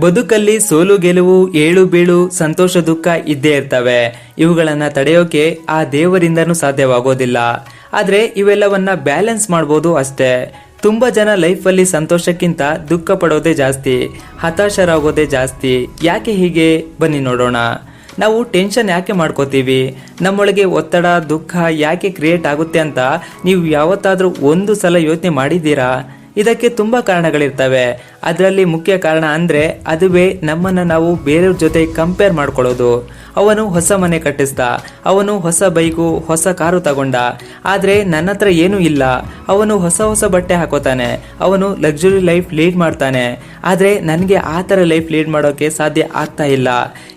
ಬದುಕಲ್ಲಿ ಸೋಲು, ಗೆಲುವು, ಏಳು, ಬೀಳು, ಸಂತೋಷ, ದುಃಖ ಇದ್ದೇ ಇರ್ತವೆ. ಇವುಗಳನ್ನ ತಡೆಯೋಕೆ ಆ ದೇವರಿಂದನು ಸಾಧ್ಯವಾಗೋದಿಲ್ಲ. ಆದ್ರೆ ಇವೆಲ್ಲವನ್ನ ಬ್ಯಾಲೆನ್ಸ್ ಮಾಡ್ಬೋದು ಅಷ್ಟೇ. ತುಂಬಾ ಜನ ಲೈಫಲ್ಲಿ ಸಂತೋಷಕ್ಕಿಂತ ದುಃಖ ಪಡೋದೇ ಜಾಸ್ತಿ, ಹತಾಶರಾಗೋದೇ ಜಾಸ್ತಿ. ಯಾಕೆ ಹೀಗೆ? ಬನ್ನಿ ನೋಡೋಣ. ನಾವು ಟೆನ್ಷನ್ ಯಾಕೆ ಮಾಡ್ಕೋತೀವಿ? ನಮ್ಮೊಳಗೆ ಒತ್ತಡ, ದುಃಖ ಯಾಕೆ ಕ್ರಿಯೇಟ್ ಆಗುತ್ತೆ ಅಂತ ನೀವು ಯಾವತ್ತಾದ್ರೂ ಒಂದು ಸಲ ಯೋಚನೆ ಮಾಡಿದ್ದೀರಾ? ಇದಕ್ಕೆ ತುಂಬಾ ಕಾರಣಗಳಿರ್ತವೆ. ಅದರಲ್ಲಿ ಮುಖ್ಯ ಕಾರಣ ಅಂದ್ರೆ ಅದುವೇ ನಮ್ಮನ್ನ ನಾವು ಬೇರೆಯವ್ರ ಜೊತೆ ಕಂಪೇರ್ ಮಾಡ್ಕೊಳ್ಳೋದು. ಅವನು ಹೊಸ ಮನೆ ಕಟ್ಟಿಸ್ದ, ಅವನು ಹೊಸ ಬೈಕು, ಹೊಸ ಕಾರು ತಗೊಂಡ. ಆದ್ರೆ ನನ್ನ ಹತ್ರ ಏನೂ ಇಲ್ಲ. ಅವನು ಹೊಸ ಹೊಸ ಬಟ್ಟೆ ಹಾಕೋತಾನೆ. ಅವನು ಲಕ್ಸುರಿ ಲೈಫ್ ಲೀಡ್ ಮಾಡ್ತಾನೆ. ಆದ್ರೆ ನನಗೆ ಆ ಥರ ಲೈಫ್ ಲೀಡ್ ಮಾಡೋಕೆ ಸಾಧ್ಯ ಆಗ್ತಾ ಇಲ್ಲ.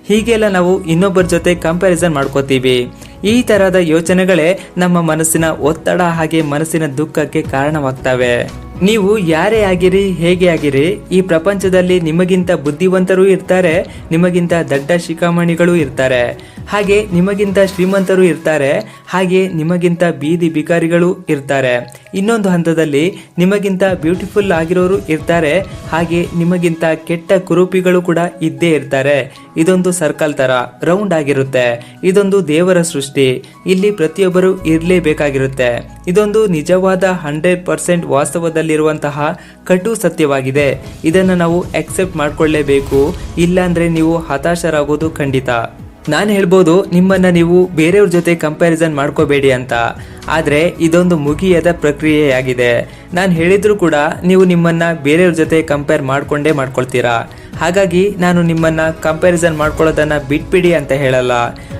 ಹೀಗೆಲ್ಲ ನಾವು ಇನ್ನೊಬ್ಬರ ಜೊತೆ ಕಂಪ್ಯಾರಿಸನ್ ಮಾಡ್ಕೋತೀವಿ. ಈ ತರಹದ ಯೋಚನೆಗಳೇ ನಮ್ಮ ಮನಸ್ಸಿನ ಒತ್ತಡ ಹಾಗೆ ಮನಸ್ಸಿನ ದುಃಖಕ್ಕೆ ಕಾರಣವಾಗ್ತವೆ. ನೀವು ಯಾರೇ ಆಗಿರಿ ಹೇಗೆ ಆಗಿರಿ ಈ ಪ್ರಪಂಚದಲ್ಲಿ ನಿಮಗಿಂತ ಬುದ್ಧಿವಂತರೂ ಇರ್ತಾರೆ ನಿಮಗಿಂತ ದಡ್ಡ ಶಿಖಾಮಣಿಗಳು ಇರ್ತಾರೆ. ಹಾಗೆ ನಿಮಗಿಂತ ಶ್ರೀಮಂತರು ಇರ್ತಾರೆ, ಹಾಗೆ ನಿಮಗಿಂತ ಬೀದಿ ಬಿಕಾರಿಗಳು ಇರ್ತಾರೆ. ಇನ್ನೊಂದು ಹಂತದಲ್ಲಿ ನಿಮಗಿಂತ ಬ್ಯೂಟಿಫುಲ್ ಆಗಿರೋರು ಇರ್ತಾರೆ, ಹಾಗೆ ನಿಮಗಿಂತ ಕೆಟ್ಟ ಕುರೂಪಿಗಳು ಕೂಡ ಇದ್ದೇ ಇರ್ತಾರೆ. ಇದೊಂದು ಸರ್ಕಲ್ ತರ, ರೌಂಡ್ ಆಗಿರುತ್ತೆ. ಇದೊಂದು ದೇವರ ಸೃಷ್ಟಿ. ಇಲ್ಲಿ ಪ್ರತಿಯೊಬ್ಬರು ಇರಲೇಬೇಕಾಗಿರುತ್ತೆ. ಇದೊಂದು ನಿಜವಾದ ಹಂಡ್ರೆಡ್ ಪರ್ಸೆಂಟ್ ವಾಸ್ತವದಲ್ಲಿರುವಂತಹ ಕಟು ಸತ್ಯವಾಗಿದೆ. ಇದನ್ನು ನಾವು ಅಕ್ಸೆಪ್ಟ್ ಮಾಡಿಕೊಳ್ಳೇಬೇಕು. ಇಲ್ಲಾಂದ್ರೆ ನೀವು ಹತಾಶರಾಗೋದು ಖಂಡಿತ. ನಾನು ಹೇಳ್ಬೋದು, ನಿಮ್ಮನ್ನ ನೀವು ಬೇರೆಯವ್ರ ಜೊತೆ ಕಂಪ್ಯಾರಿಸನ್ ಮಾಡ್ಕೋಬೇಡಿ ಅಂತ. ಆದರೆ, ಇದೊಂದು ಮುಗಿಯದ ಪ್ರಕ್ರಿಯೆಯಾಗಿದೆ. ನಾನು ಹೇಳಿದರೂ ಕೂಡ ನೀವು ನಿಮ್ಮನ್ನ ಬೇರೆಯವ್ರ ಜೊತೆ ಕಂಪೇರ್ ಮಾಡ್ಕೊಂಡೇ ಮಾಡ್ಕೊಳ್ತೀರಾ. ಹಾಗಾಗಿ, ನಾನು ನಿಮ್ಮನ್ನ ಕಂಪ್ಯಾರಿಸನ್ ಮಾಡ್ಕೊಳ್ಳೋದನ್ನ ಬಿಟ್ಬಿಡಿ ಅಂತ ಹೇಳಲ್ಲ.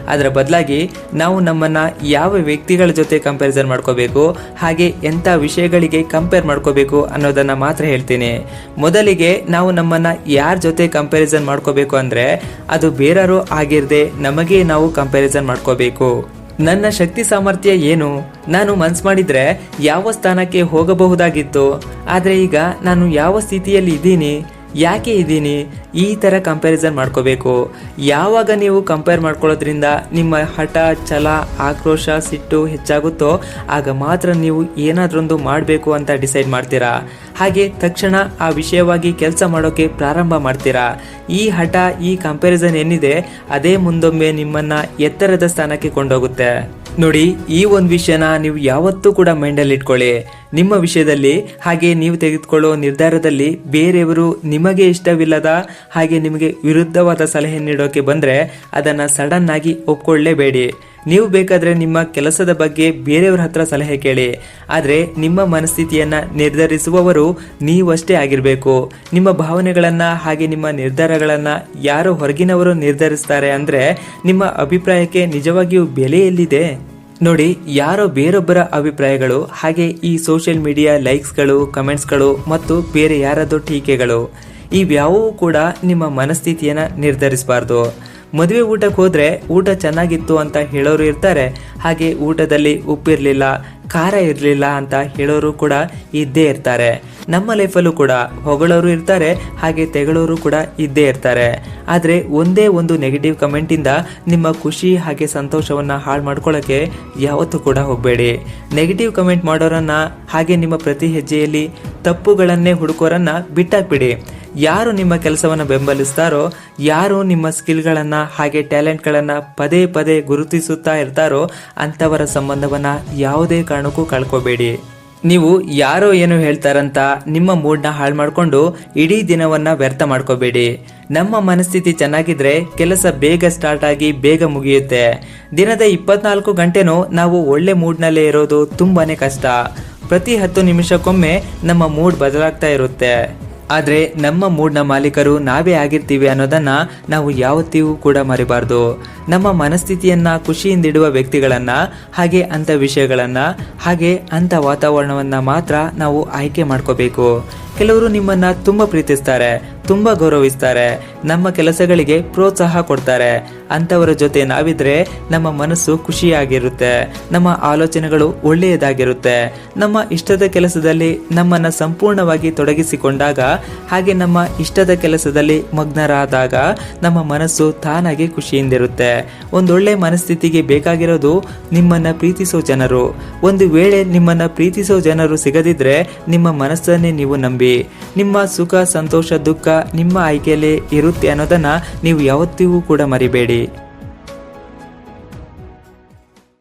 ಅದರ ಬದಲಾಗಿ ನಾವು ನಮ್ಮನ್ನ ಯಾವ ವ್ಯಕ್ತಿಗಳ ಜೊತೆ ಕಂಪ್ಯಾರಿಸನ್ ಮಾಡ್ಕೋಬೇಕು, ಹಾಗೆ ಎಂಥ ವಿಷಯಗಳಿಗೆ ಕಂಪೇರ್ ಮಾಡ್ಕೋಬೇಕು ಅನ್ನೋದನ್ನ ಮಾತ್ರ ಹೇಳ್ತೀನಿ. ಮೊದಲಿಗೆ ನಾವು ನಮ್ಮನ್ನ ಯಾರ ಜೊತೆ ಕಂಪ್ಯಾರಿಸನ್ ಮಾಡ್ಕೋಬೇಕು ಅಂದ್ರೆ ಅದು ಬೇರೆಯವರು ಆಗಿರದೆ ನಮಗೆ ನಾವು ಕಂಪ್ಯಾರಿಸನ್ ಮಾಡ್ಕೋಬೇಕು. ನನ್ನ ಶಕ್ತಿ ಸಾಮರ್ಥ್ಯ ಏನು? ನಾನು ಮನ್ಸ್ ಮಾಡಿದ್ರೆ ಯಾವ ಸ್ಥಾನಕ್ಕೆ ಹೋಗಬಹುದಾಗಿತ್ತು? ಆದರೆ ಈಗ ನಾನು ಯಾವ ಸ್ಥಿತಿಯಲ್ಲಿ ಇದ್ದೀನಿ? ಯಾಕೆ ಇದ್ದೀನಿ ಈ ಥರ ಕಂಪ್ಯಾರಿಸನ್ ಮಾಡ್ಕೋಬೇಕು? ಯಾವಾಗ ನೀವು ಕಂಪೇರ್ ಮಾಡ್ಕೊಳ್ಳೋದ್ರಿಂದ ನಿಮ್ಮ ಹಠ, ಛಲ, ಆಕ್ರೋಶ, ಸಿಟ್ಟು ಹೆಚ್ಚಾಗುತ್ತೋ, ಆಗ ಮಾತ್ರ ನೀವು ಏನಾದ್ರೊಂದು ಮಾಡಬೇಕು ಅಂತ ಡಿಸೈಡ್ ಮಾಡ್ತೀರಾ? ಹಾಗೆ ತಕ್ಷಣ ಆ ವಿಷಯವಾಗಿ ಕೆಲಸ ಮಾಡೋಕ್ಕೆ ಪ್ರಾರಂಭ ಮಾಡ್ತೀರಾ? ಈ ಹಠ, ಈ ಕಂಪ್ಯಾರಿಸನ್ ಏನಿದೆ, ಅದೇ ಮುಂದೊಮ್ಮೆ ನಿಮ್ಮನ್ನು ಎತ್ತರದ ಸ್ಥಾನಕ್ಕೆ ಕೊಂಡೋಗುತ್ತೆ. ನೋಡಿ, ಈ ಒಂದು ವಿಷಯನ ನೀವು ಯಾವತ್ತೂ ಕೂಡ ಮೈಂಡಲ್ಲಿ ಇಟ್ಕೊಳ್ಳಿ. ನಿಮ್ಮ ವಿಷಯದಲ್ಲಿ ಹಾಗೆ ನೀವು ತೆಗೆದುಕೊಳ್ಳೋ ನಿರ್ಧಾರದಲ್ಲಿ ಬೇರೆಯವರು ನಿಮಗೆ ಇಷ್ಟವಿಲ್ಲದ ಹಾಗೆ ನಿಮಗೆ ವಿರುದ್ಧವಾದ ಸಲಹೆ ನೀಡೋಕೆ ಬಂದರೆ ಅದನ್ನು ಸಡನ್ ಆಗಿ ಒಪ್ಕೊಳ್ಳೇಬೇಡಿ. ನೀವು ಬೇಕಾದರೆ ನಿಮ್ಮ ಕೆಲಸದ ಬಗ್ಗೆ ಬೇರೆಯವರ ಹತ್ರ ಸಲಹೆ ಕೇಳಿ. ಆದರೆ ನಿಮ್ಮ ಮನಸ್ಥಿತಿಯನ್ನು ನಿರ್ಧರಿಸುವವರು ನೀವಷ್ಟೇ ಆಗಿರಬೇಕು. ನಿಮ್ಮ ಭಾವನೆಗಳನ್ನು ಹಾಗೆ ನಿಮ್ಮ ನಿರ್ಧಾರಗಳನ್ನು ಯಾರು ಹೊರಗಿನವರು ನಿರ್ಧರಿಸ್ತಾರೆ ಅಂದರೆ ನಿಮ್ಮ ಅಭಿಪ್ರಾಯಕ್ಕೆ ನಿಜವಾಗಿಯೂ ಬೆಲೆ ಎಲ್ಲಿದೆ? ನೋಡಿ, ಯಾರೋ ಬೇರೊಬ್ಬರ ಅಭಿಪ್ರಾಯಗಳು, ಹಾಗೆ ಈ ಸೋಷಿಯಲ್ ಮೀಡಿಯಾ ಲೈಕ್ಸ್ಗಳು ಕಮೆಂಟ್ಸ್ಗಳು ಮತ್ತು ಬೇರೆ ಯಾರದೋ ಟೀಕೆಗಳು. ಇವ್ಯಾವೂ ಕೂಡ ನಿಮ್ಮ ಮನಸ್ಥಿತಿಯನ್ನು ನಿರ್ಧರಿಸಬಾರ್ದು. ಮದುವೆ ಊಟಕ್ಕೆ ಹೋದರೆ ಊಟ ಚೆನ್ನಾಗಿತ್ತು ಅಂತ ಹೇಳೋರು ಇರ್ತಾರೆ, ಹಾಗೆ ಊಟದಲ್ಲಿ ಉಪ್ಪಿರಲಿಲ್ಲ ಖಾರ ಇರಲಿಲ್ಲ ಅಂತ ಹೇಳೋರು ಕೂಡ ಇದ್ದೇ ಇರ್ತಾರೆ. ನಮ್ಮ ಲೈಫಲ್ಲೂ ಕೂಡ ಹೊಗಳೋರು ಇರ್ತಾರೆ, ಹಾಗೆ ತೆಗಳೋರು ಕೂಡ ಇದ್ದೇ ಇರ್ತಾರೆ. ಆದರೆ ಒಂದೇ ಒಂದು ನೆಗೆಟಿವ್ ಕಮೆಂಟಿಂದ ನಿಮ್ಮ ಖುಷಿ ಹಾಗೆ ಸಂತೋಷವನ್ನು ಹಾಳು ಮಾಡ್ಕೊಳ್ಳೋಕ್ಕೆ ಯಾವತ್ತೂ ಕೂಡ ಹೋಗಬೇಡಿ. ನೆಗೆಟಿವ್ ಕಮೆಂಟ್ ಮಾಡೋರನ್ನ ಹಾಗೆ ನಿಮ್ಮ ಪ್ರತಿ ಹೆಜ್ಜೆಯಲ್ಲಿ ತಪ್ಪುಗಳನ್ನೇ ಹುಡುಕೋರನ್ನ ಬಿಟ್ಟಾಕ್ಬಿಡಿ. ಯಾರು ನಿಮ್ಮ ಕೆಲಸವನ್ನು ಬೆಂಬಲಿಸ್ತಾರೋ, ಯಾರು ನಿಮ್ಮ ಸ್ಕಿಲ್ಗಳನ್ನು ಹಾಗೆ ಟ್ಯಾಲೆಂಟ್ಗಳನ್ನು ಪದೇ ಪದೇ ಗುರುತಿಸುತ್ತಾ ಇರ್ತಾರೋ, ಅಂಥವರ ಸಂಬಂಧವನ್ನು ಯಾವುದೇ ಕಾರಣಕ್ಕೂ ಕಳ್ಕೋಬೇಡಿ. ನೀವು ಯಾರೋ ಏನು ಹೇಳ್ತಾರಂತ ನಿಮ್ಮ ಮೂಡ್ನ ಹಾಳು ಮಾಡಿಕೊಂಡು ಇಡೀ ದಿನವನ್ನ ವ್ಯರ್ಥ ಮಾಡ್ಕೋಬೇಡಿ. ನಮ್ಮ ಮನಸ್ಥಿತಿ ಚೆನ್ನಾಗಿದ್ರೆ ಕೆಲಸ ಬೇಗ ಸ್ಟಾರ್ಟ್ ಆಗಿ ಬೇಗ ಮುಗಿಯುತ್ತೆ. ದಿನದ ಇಪ್ಪತ್ನಾಲ್ಕು ಗಂಟೆನೂ ನಾವು ಒಳ್ಳೆ ಮೂಡ್ನಲ್ಲೇ ಇರೋದು ತುಂಬಾನೇ ಕಷ್ಟ. ಪ್ರತಿ ಹತ್ತು ನಿಮಿಷಕ್ಕೊಮ್ಮೆ ನಮ್ಮ ಮೂಡ್ ಬದಲಾಗ್ತಾ ಇರುತ್ತೆ. ಆದರೆ ನಮ್ಮ ಮೂಡ್ನ ಮಾಲೀಕರು ನಾವೇ ಆಗಿರ್ತೀವಿ ಅನ್ನೋದನ್ನ ನಾವು ಯಾವತ್ತಿಗೂ ಕೂಡ ಮರಿಬಾರ್ದು. ನಮ್ಮ ಮನಸ್ಥಿತಿಯನ್ನ ಖುಷಿಯಿಂದಿಡುವ ವ್ಯಕ್ತಿಗಳನ್ನ, ಹಾಗೆ ಅಂಥ ವಿಷಯಗಳನ್ನ, ಹಾಗೆ ಅಂಥ ವಾತಾವರಣವನ್ನ ಮಾತ್ರ ನಾವು ಆಯ್ಕೆ ಮಾಡ್ಕೋಬೇಕು. ಕೆಲವರು ನಿಮ್ಮನ್ನ ತುಂಬ ಪ್ರೀತಿಸ್ತಾರೆ, ತುಂಬ ಗೌರವಿಸ್ತಾರೆ. ನಮ್ಮ ಕೆಲಸಗಳಿಗೆ ಪ್ರೋತ್ಸಾಹ ಕೊಡ್ತಾರೆ. ಅಂತವರ ಜೊತೆ ನಾವಿದ್ರೆ ನಮ್ಮ ಮನಸ್ಸು ಖುಷಿಯಾಗಿರುತ್ತೆ. ನಮ್ಮ ಆಲೋಚನೆಗಳು ಒಳ್ಳೆಯದಾಗಿರುತ್ತೆ. ನಮ್ಮ ಇಷ್ಟದ ಕೆಲಸದಲ್ಲಿ ನಮ್ಮನ್ನ ಸಂಪೂರ್ಣವಾಗಿ ತೊಡಗಿಸಿಕೊಂಡಾಗ, ಹಾಗೆ ನಮ್ಮ ಇಷ್ಟದ ಕೆಲಸದಲ್ಲಿ ಮಗ್ನರಾದಾಗ ನಮ್ಮ ಮನಸ್ಸು ತಾನಾಗಿ ಖುಷಿಯಿಂದಿರುತ್ತೆ. ಒಂದೊಳ್ಳೆ ಮನಸ್ಥಿತಿಗೆ ಬೇಕಾಗಿರೋದು ನಿಮ್ಮನ್ನ ಪ್ರೀತಿಸೋ ಜನರು. ಒಂದು ವೇಳೆ ನಿಮ್ಮನ್ನ ಪ್ರೀತಿಸೋ ಜನರು ಸಿಗದಿದ್ರೆ ನಿಮ್ಮ ಮನಸ್ಸನ್ನೇ ನೀವು ನಂಬಿ. ನಿಮ್ಮ ಸುಖ, ಸಂತೋಷ, ದುಃಖ ನಿಮ್ಮ ಆಯ್ಕೆಯಲ್ಲೇ ಇರುತ್ತೆ ಅನ್ನೋದನ್ನು ನೀವು ಯಾವತ್ತಿಗೂ ಕೂಡ ಮರಿಬೇಡಿ.